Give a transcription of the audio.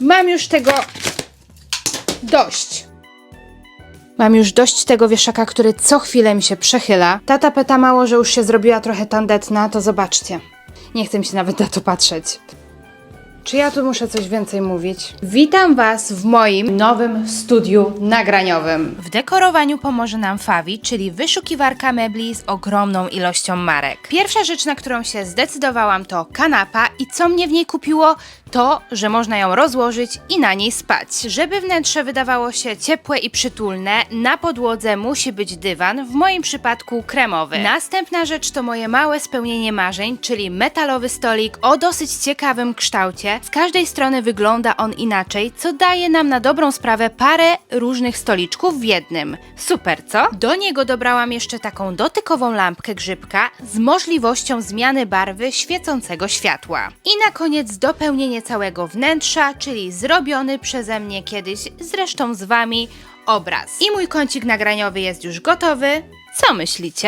Mam już tego dość. Mam już dość tego wieszaka, który co chwilę mi się przechyla. Tata pyta mało, że już się zrobiła trochę tandetna, to zobaczcie. Nie chcę mi się nawet na to patrzeć. Czy ja tu muszę coś więcej mówić? Witam Was w moim nowym studiu nagraniowym. W dekorowaniu pomoże nam Fawi, czyli wyszukiwarka mebli z ogromną ilością marek. Pierwsza rzecz, na którą się zdecydowałam, to kanapa i co mnie w niej kupiło, to, że można ją rozłożyć i na niej spać. Żeby wnętrze wydawało się ciepłe i przytulne, na podłodze musi być dywan, w moim przypadku kremowy. Następna rzecz to moje małe spełnienie marzeń, czyli metalowy stolik o dosyć ciekawym kształcie. Z każdej strony wygląda on inaczej, co daje nam na dobrą sprawę parę różnych stoliczków w jednym. Super, co? Do niego dobrałam jeszcze taką dotykową lampkę grzybka z możliwością zmiany barwy świecącego światła. I na koniec dopełnienie całego wnętrza, czyli zrobiony przeze mnie kiedyś, zresztą z wami, obraz. I mój kącik nagraniowy jest już gotowy. Co myślicie?